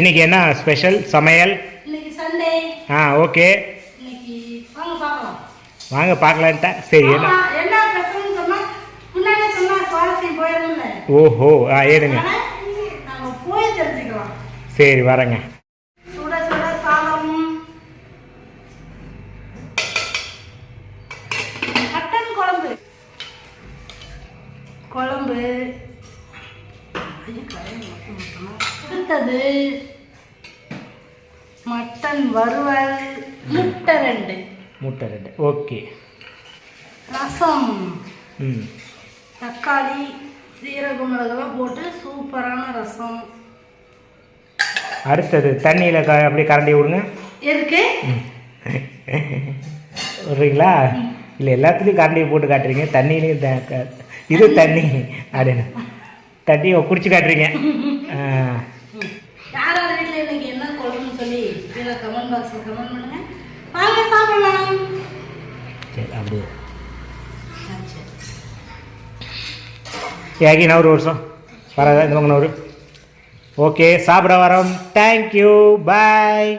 இன்னைக்கு என்ன ஸ்பெஷல் சமையல்? ஆ ஓகே வாங்க பார்க்கலான்ட்டா. சரி என்ன? ஓஹோ ஆ தெரிஞ்சுக்கலாம். சரி வரேங்க. குழம்பு. அடுத்தது மட்டன் வறுவல். முட்டை ரெண்டு. முட்டை ரெண்டு. ஓகே. ரசம். ம். தக்காளி சீரக மிளகெல்லாம் போட்டு சூப்பரான ரசம். அடுத்தது தண்ணியில் க அப்படியே கரண்டி விடுங்க. எதுக்கு? விடுறீங்களா? இல்லை எல்லாத்துலேயும் கரண்டியை போட்டு காட்டுறீங்க. தண்ணியிலையும் த- இது தண்ணி. அப்படின்னு தண்ணியை குடிச்சு காட்டுறீங்க ஆ, யாராவது வீட்டில் இன்னைக்கு என்ன குழம்புன்னு சொல்லி கீழே கமெண்ட் பாக்ஸில் கமெண்ட் பண்ணுங்க. வாங்க சாப்பிடலாம். சரி அப்படியே. ஆ, சரி. ஏகி நவரு வருஷம் வர இந்த நவரு ஓகே சாப்பிட வரோம். Thank you bye